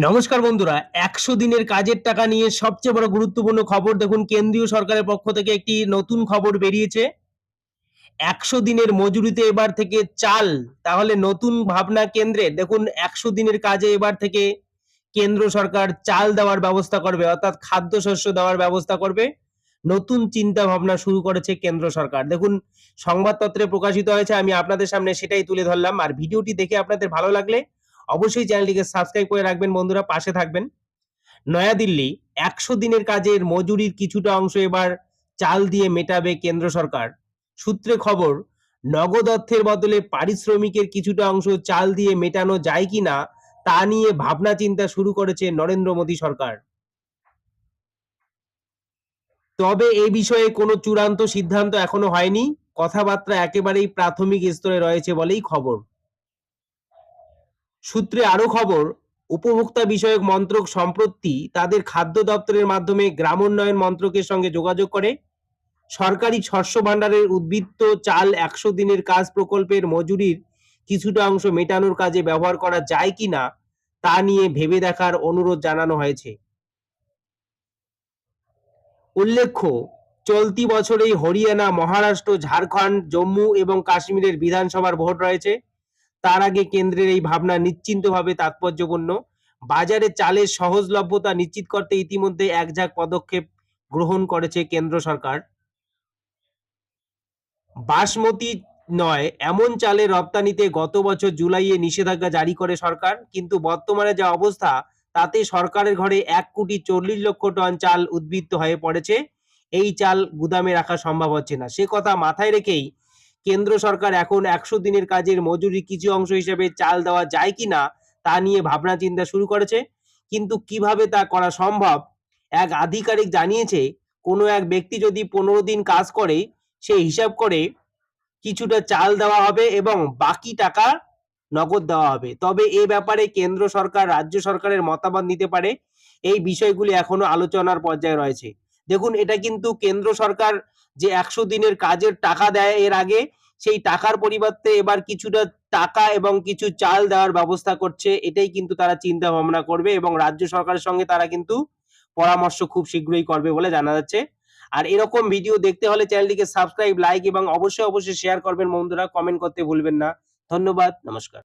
নমস্কার বন্ধুরা, একশো দিনের কাজের টাকা নিয়ে সবচেয়ে বড় গুরুত্বপূর্ণ খবর দেখুন কেন্দ্রীয় সরকারের পক্ষ থেকে একটি নতুন খবর বেরিয়েছে। একশো দিনের মজুরিতে এবার থেকে চাল, তাহলে নতুন ভাবনা কেন্দ্রে দেখুন একশো দিনের কাজে এবার থেকে কেন্দ্র সরকার চাল দেওয়ার ব্যবস্থা করবে, অর্থাৎ খাদ্যশস্য দেওয়ার ব্যবস্থা করবে। নতুন চিন্তা ভাবনা শুরু করেছে কেন্দ্র সরকার। দেখুন, সংবাদপত্রে প্রকাশিত হয়েছে, আমি আপনাদের সামনে সেটাই তুলে ধরলাম। আর ভিডিওটি দেখে আপনাদের ভালো লাগলে অবশ্যই চ্যানেলটিকে সাবস্ক্রাইব করে রাখবেন বন্ধুরা, পাশে থাকবেন। নয়াদিল্লি, একশো দিনের কাজের মজুরির কিছুটা অংশ এবার চাল দিয়ে মেটাবে কেন্দ্র সরকার। সূত্রে খবর, নগদ অর্থের বদলে পারিশ্রমিকের কিছুটা অংশ চাল দিয়ে মেটানো যায় কিনা তা নিয়ে ভাবনা চিন্তা শুরু করেছে নরেন্দ্র মোদী সরকার। তবে এই বিষয়ে কোনো চূড়ান্ত সিদ্ধান্ত এখনও হয়নি। কথাবার্তা একেবারেই প্রাথমিক স্তরে রয়েছে বলেই খবর। সূত্রে আরও খবর, উপভোক্তা বিষয়ক মন্ত্রক সম্প্রতি তাদের খাদ্য দপ্তরের মাধ্যমে গ্রামোন্নয়ন মন্ত্রকের সঙ্গে যোগাযোগ করে। সরকারি শস্য ভাণ্ডারের উদ্বৃত্ত চাল একশো দিনের কাজ প্রকল্পের মজুরির কিছুটা অংশ মেটানোর কাজে ব্যবহার করা যায় কিনা, তা নিয়ে ভেবে দেখার অনুরোধ জানানো হয়েছে। উল্লেখ্য, চলতি বছরেই হরিয়ানা, মহারাষ্ট্র, ঝাড়খণ্ড, জম্মু এবং কাশ্মীরের বিধানসভার ভোট রয়েছে। তার আগে কেন্দ্রের এই ভাবনা নিশ্চিন্তভাবে তাৎপর্যপূর্ণ। বাজারে চালের সহজলভ্যতা নিশ্চিত করতে ইতিমধ্যে একঝাঁক পদক্ষেপ গ্রহণ করেছে কেন্দ্র সরকার। বাসমতি নয়, এমন চালের রপ্তানিতে গত বছর জুলাইয়ে নিষেধাজ্ঞা জারি করে সরকার, কিন্তু বর্তমানে যা অবস্থা, তাতে সরকারের ঘরে এক কোটি চল্লিশ লক্ষ টন চাল উদ্বৃত্ত হয়ে পড়েছে। এই চাল গুদামে রাখা সম্ভব হচ্ছে না। সে কথা মাথায় রেখেই কেন্দ্র সরকার এখন একশো দিনের কাজের মজুরি কিছু অংশ হিসেবে চাল দেওয়া যায় কি না তা নিয়ে ভাবনা চিন্তা শুরু করেছে। কিন্তু কীভাবে তা করা সম্ভব? এক আধিকারিক জানিয়েছে, কোনো এক ব্যক্তি যদি পনেরো দিন কাজ করে, সে হিসাব করে কিছুটা চাল দেওয়া হবে এবং বাকি টাকা নগদ দেওয়া হবে। তবে এ ব্যাপারে কেন্দ্র সরকার, রাজ্য সরকারের মতামত নিতে পারে। এই বিষয়গুলি এখনও আলোচনার পর্যায়ে রয়েছে। দেখুন, এটা কিন্তু কেন্দ্র সরকার যে একশো দিনের কাজের টাকা দেয় এর আগে, সেই টাকার পরিবর্তে এবার কিছুটা টাকা এবং কিছু চাল দেওয়ার ব্যবস্থা করছে, এটাই কিন্তু তারা চিন্তা ভাবনা করবে এবং রাজ্য সরকারের সঙ্গে তারা কিন্তু পরামর্শ খুব শীঘ্রই করবে বলে জানা যাচ্ছে। আর এরকম ভিডিও দেখতে হলে চ্যানেলটিকে সাবস্ক্রাইব, লাইক এবং অবশ্যই অবশ্যই শেয়ার করবেন বন্ধুরা, কমেন্ট করতে ভুলবেন না। ধন্যবাদ, নমস্কার।